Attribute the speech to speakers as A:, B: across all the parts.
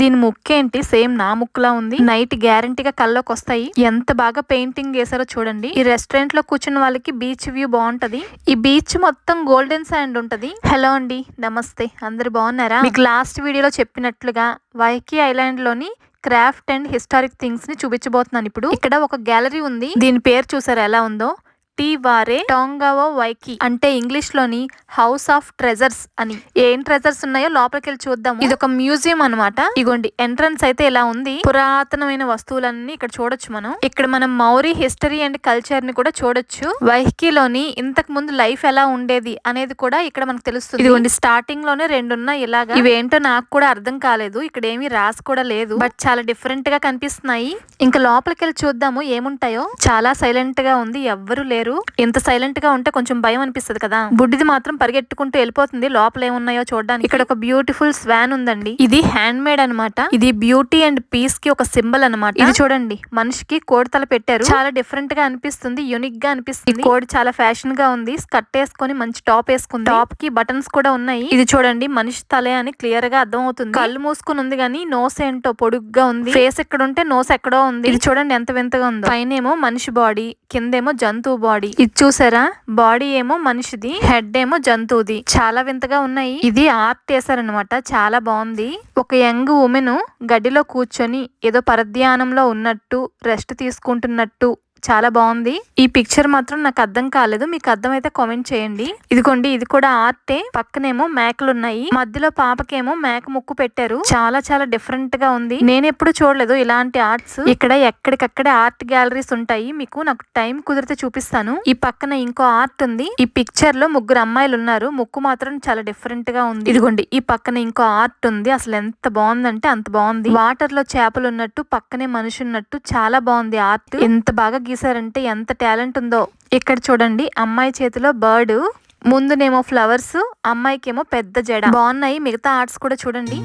A: దీని ముక్కు ఏంటి? సేమ్ నా ముక్కులా ఉంది. నైట్ గ్యారంటీగా కల్లోకి వస్తాయి ఎంత బాగా పెయింటింగ్ చేశారో చూడండి. ఈ రెస్టారెంట్లో కూర్చున్న వాళ్ళకి బీచ్ వ్యూ బాగుంటది. ఈ బీచ్ మొత్తం గోల్డెన్ శాండ్ ఉంటది. హలో అండి. నమస్తే. అందరు బాగున్నారా? మీకు లాస్ట్ వీడియోలో చెప్పినట్లుగా వైకి ఐలాండ్లోని క్రాఫ్ట్ అండ్ హిస్టారిక్ థింగ్స్ని చూపించబోతున్నాను ఇప్పుడు. ఇక్కడ ఒక గ్యాలరీ ఉంది. దీని పేరు చూసారా ఎలా ఉందో? టి వారే టాంగావో వైకి అంటే ఇంగ్లీష్లోని హౌస్ ఆఫ్ ట్రెజర్స్ అని. ఏం ట్రెజర్స్ ఉన్నాయో లోపలికి వెళ్ళి చూద్దాం ఇది ఒక మ్యూజియం అనమాట ఇగోండి ఎంట్రన్స్ అయితే ఇలా ఉంది. పురాతనమైన వస్తువులన్నీ ఇక్కడ చూడొచ్చు మనం. ఇక్కడ మనం మౌరీ హిస్టరీ అండ్ కల్చర్ని కూడా చూడొచ్చు. వైకిలోని ఇంతకు ముందు లైఫ్ ఎలా ఉండేది అనేది కూడా ఇక్కడ మనకు తెలుస్తుంది. ఇదిగోండి స్టార్టింగ్లోనే రెండు ఉన్నాయి ఇలాగా. ఇవేంటో నాకు కూడా అర్థం కాలేదు. ఇక్కడ ఏమీ రాసి కూడా లేదు. బట్ చాలా డిఫరెంట్గా కనిపిస్తున్నాయి. ఇంకా లోపలికి వెళ్ళి చూద్దాము ఏముంటాయో. చాలా సైలెంట్గా ఉంది. ఎవ్వరు లేరు. ఇంత సైలెంట్గా ఉంటే కొంచెం భయం అనిపిస్తుంది కదా. బుడ్డిది మాత్రం పరిగెట్టుకుంటూ వెళ్ళిపోతుంది. లోపల ఏమున్నాయో చూడడానికి. ఇక్కడ ఒక బ్యూటిఫుల్ స్వాన్ ఉందండి. ఇది హ్యాండ్ మేడ్ అనమాట ఇది బ్యూటీ అండ్ పీస్కి ఒక సింబల్ అనమాట ఇది చూడండి. మనిషికి కోడి తల పెట్టారు. చాలా డిఫరెంట్గా అనిపిస్తుంది. యూనిక్గా అనిపిస్తుంది. కోడి చాలా ఫ్యాషన్గా ఉంది. స్కర్ట్ వేసుకొని మంచి టాప్ వేసుకుంది. టాప్కి బటన్స్ కూడా ఉన్నాయి. ఇది చూడండి. మనిషి తలే అని క్లియర్గా అర్థం అవుతుంది కళ్ళు మూసుకుని ఉంది కానీ నోస్ ఏంటో పొడుగ్గా ఉంది. ఫేస్ ఎక్కడ ఉంటే నోస్ ఎక్కడో ఉంది. ఇది చూడండి ఎంత వింతగా ఉందో. పైన ఏమో మనిషి బాడీ కిందేమో జంతువు బాడీ బాడీ. ఇది చూసారా? బాడీ ఏమో మనిషిది హెడ్ ఏమో జంతువుది. చాలా వింతగా ఉన్నాయి. ఇది ఆర్ట్ వేసారనమాట చాలా బాగుంది. ఒక యంగ్ ఉమెన్ గడ్డిలో కూర్చొని ఏదో పరధ్యానంలో ఉన్నట్టు రెస్ట్ తీసుకుంటున్నట్టు చాలా బాగుంది. ఈ పిక్చర్ మాత్రం నాకు అర్థం కాలేదు. మీకు అర్థమైతే కామెంట్ చేయండి. ఇదిగోండి ఇది కూడా ఆర్టే. పక్కనేమో మేకలు ఉన్నాయి మధ్యలో పాపకేమో మేక ముక్కు పెట్టారు. చాలా చాలా డిఫరెంట్గా ఉంది. నేను ఎప్పుడు చూడలేదు ఇలాంటి ఆర్ట్స్. ఇక్కడ ఎక్కడికక్కడే ఆర్ట్ గ్యాలరీస్ ఉంటాయి. మీకు నాకు టైం కుదిరితే చూపిస్తాను. ఈ పక్కన ఇంకో ఆర్ట్ ఉంది. ఈ పిక్చర్లో ముగ్గురు అమ్మాయిలు ఉన్నారు. ముక్కు మాత్రం చాలా డిఫరెంట్గా ఉంది. ఇదిగోండి ఈ పక్కన ఇంకో ఆర్ట్ ఉంది. అసలు ఎంత బాగుందంటే అంత బాగుంది. వాటర్లో చేపలు ఉన్నట్టు పక్కనే మనిషి ఉన్నట్టు చాలా బాగుంది ఆర్ట్. ఎంత బాగా గీసారంటే ఎంత టాలెంట్ ఉందో. ఇక్కడ చూడండి అమ్మాయి చేతిలో బర్డ్ ముందునేమో ఫ్లవర్స్ అమ్మాయికేమో పెద్ద జడ. బాగున్నాయి మిగతా ఆర్ట్స్ కూడా చూడండి.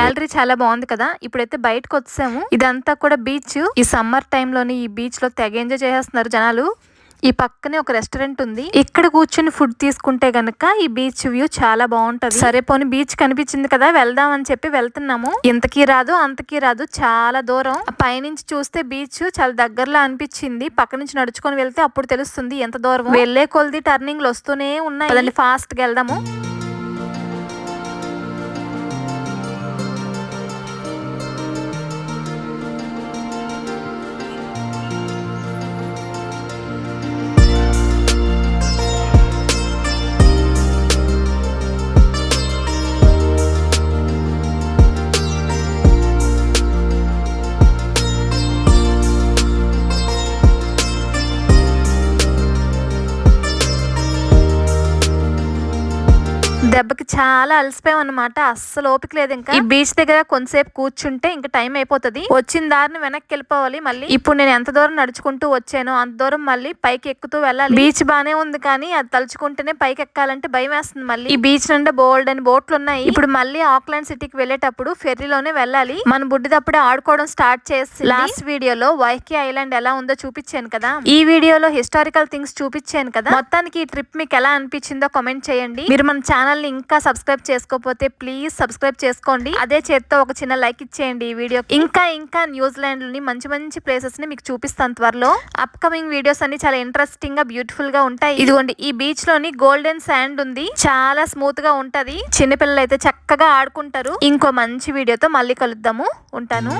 A: గ్యాలరీ చాలా బాగుంది కదా. ఇప్పుడైతే బయటకు వచ్చాము ఇదంతా కూడా బీచ్. ఈ సమ్మర్లోని ఈ బీచ్లో తెగ ఎంజాయ్ చేసేస్తున్నారు జనాలు. ఈ పక్కనే ఒక రెస్టారెంట్ ఉంది. ఇక్కడ కూర్చొని ఫుడ్ తీసుకుంటే గనక ఈ బీచ్ వ్యూ చాలా బాగుంటది. సరే పోని బీచ్ కనిపించింది కదా వెళ్దాం అని చెప్పి వెళ్తున్నాము. ఇంతకీ రాదు అంతకీ రాదు చాలా దూరం. పైనుంచి చూస్తే బీచ్ చాలా దగ్గరలో అనిపించింది. పక్క నుంచి నడుచుకొని వెళ్తే అప్పుడు తెలుస్తుంది ఎంత దూరం వెళ్ళే కొలది టర్నింగ్లు వస్తూనే ఉన్నాయి. ఫాస్ట్గా వెళ్దాము. దెబ్బకి చాలా అలసిపోయాం అనమాట అస్సలు ఓపిక లేదు ఇంకా. ఈ బీచ్ దగ్గర కొంతసేపు కూర్చుంటే ఇంకా టైం అయిపోతుంది. వచ్చిన దారిని వెనక్కి వెళ్ళిపోవాలి మళ్ళీ. ఇప్పుడు నేను ఎంత దూరం నడుచుకుంటూ వచ్చానో అంత దూరం మళ్ళీ పైకి ఎక్కుతూ వెళ్ళాలి. బీచ్ బానే ఉంది కానీ అది తలుచుకుంటేనే పైకి ఎక్కాలంటే భయం వేస్తుంది మళ్ళీ. ఈ బీచ్ నుండి బోల్డ్ అని బోట్లు ఉన్నాయి. ఇప్పుడు మళ్ళీ ఆక్లాండ్ సిటీకి వెళ్ళేటప్పుడు ఫెర్రీలోనే వెళ్ళాలి. మన బుడ్డిదప్పుడే ఆడుకోవడం స్టార్ట్ చేసి లాస్ట్ వీడియోలో వైకి ఐలాండ్ ఎలా ఉందో చూపించాను కదా. ఈ వీడియోలో హిస్టారికల్ థింగ్స్ చూపించాను కదా. మొత్తానికి ఈ ట్రిప్ మీకు ఎలా అనిపించిందో కామెంట్ చేయండి. మీరు మన ఛానల్ ఛానల్ని ఇంకా సబ్స్క్రైబ్ చేసుకోకపోతే ప్లీజ్ సబ్స్క్రైబ్ చేసుకోండి. అదే చేత్తో ఒక చిన్న లైక్ ఇచ్చేయండి ఈ వీడియో. ఇంకా ఇంకా న్యూజిలాండ్లోని మంచి మంచి ప్లేసెస్ని మీకు చూపిస్తాను త్వరలో. అప్ కమింగ్ వీడియోస్ అన్ని చాలా ఇంట్రెస్టింగ్గా బ్యూటిఫుల్గా ఉంటాయి. ఇదిగోండి ఈ బీచ్లోని గోల్డెన్ శాండ్ ఉంది. చాలా స్మూత్గా ఉంటది. చిన్నపిల్లలు అయితే చక్కగా ఆడుకుంటారు. ఇంకో మంచి వీడియోతో మళ్ళీ కలుద్దాము. ఉంటాను.